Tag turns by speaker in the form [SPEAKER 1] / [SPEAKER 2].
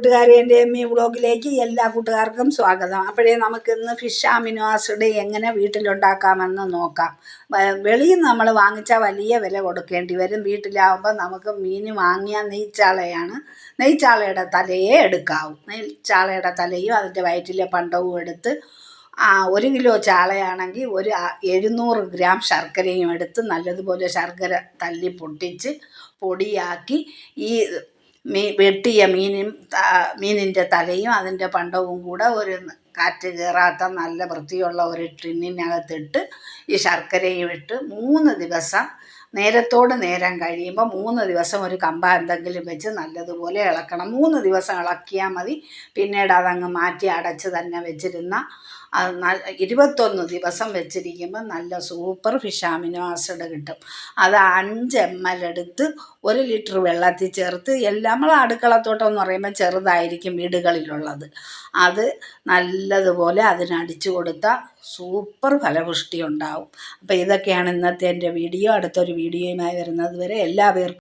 [SPEAKER 1] കൂട്ടുകാരെ എന്റെ M E വ്ളോഗിലേക്ക് എല്ലാ കൂട്ടുകാർക്കും സ്വാഗതം. അപ്പോഴേ നമുക്കിന്ന് ഫിഷ് അമിനോ ആസിഡ് എങ്ങനെ വീട്ടിലുണ്ടാക്കാമെന്ന് നോക്കാം. വെളിയിൽ നമ്മൾ വാങ്ങിച്ചാൽ വലിയ വില കൊടുക്കേണ്ടി വരും. വീട്ടിലാവുമ്പോൾ നമുക്ക് മീൻ വാങ്ങിയ നെയ്ച്ചാളയാണ്. നെയ്ച്ചാളയുടെ തലയെ എടുക്കാവൂ. നെയ്ച്ചാളയുടെ തലയും അതിന്റെ വയറ്റിലെ പണ്ടവും എടുത്ത് ഒരു കിലോ ചാളയാണെങ്കിൽ ഒരു എഴുന്നൂറ് ഗ്രാം ശർക്കരയും എടുത്ത് നല്ലതുപോലെ ശർക്കര തല്ലി പൊട്ടിച്ച് പൊടിയാക്കി ഈ മീ വെട്ടിയ മീനും മീനിന്റെ തലയും അതിന്റെ പണ്ടവും കൂടെ ഒരു കാറ്റ് കയറാത്ത നല്ല വൃത്തിയുള്ള ഒരു ടിന്നിനകത്തിട്ട് ഈ ശർക്കരയും ഇട്ട് മൂന്ന് ദിവസം നേരത്തോട് നേരം കഴിയുമ്പോൾ മൂന്ന് ദിവസം ഒരു കമ്പ എന്തെങ്കിലും വെച്ച് നല്ലതുപോലെ ഇളക്കണം. മൂന്ന് ദിവസം ഇളക്കിയാൽ മതി. പിന്നീട് അതങ്ങ് മാറ്റി അടച്ച് തന്നെ വെച്ചിരുന്ന ഇരുപത്തൊന്ന് ദിവസം വെച്ചിരിക്കുമ്പോൾ നല്ല സൂപ്പർ ഫിഷ് അമിനോ ആസിഡ് കിട്ടും. അത് അഞ്ച് എം എൽ എടുത്ത് ഒരു ലിറ്റർ വെള്ളത്തിൽ ചേർത്ത് എല്ലാം നമ്മൾ അടുക്കളത്തോട്ടം എന്ന് പറയുമ്പോൾ ചെറുതായിരിക്കും വീടുകളിലുള്ളത്. അത് നല്ലതുപോലെ അതിനടിച്ചു കൊടുത്താൽ സൂപ്പർ ഫലപുഷ്ടി ഉണ്ടാവും. അപ്പോൾ ഇതൊക്കെയാണ് ഇന്നത്തെ എന്റെ വീഡിയോ. അടുത്തൊരു വീഡിയോയുമായി വരുന്നത് വരെ എല്ലാവർക്കും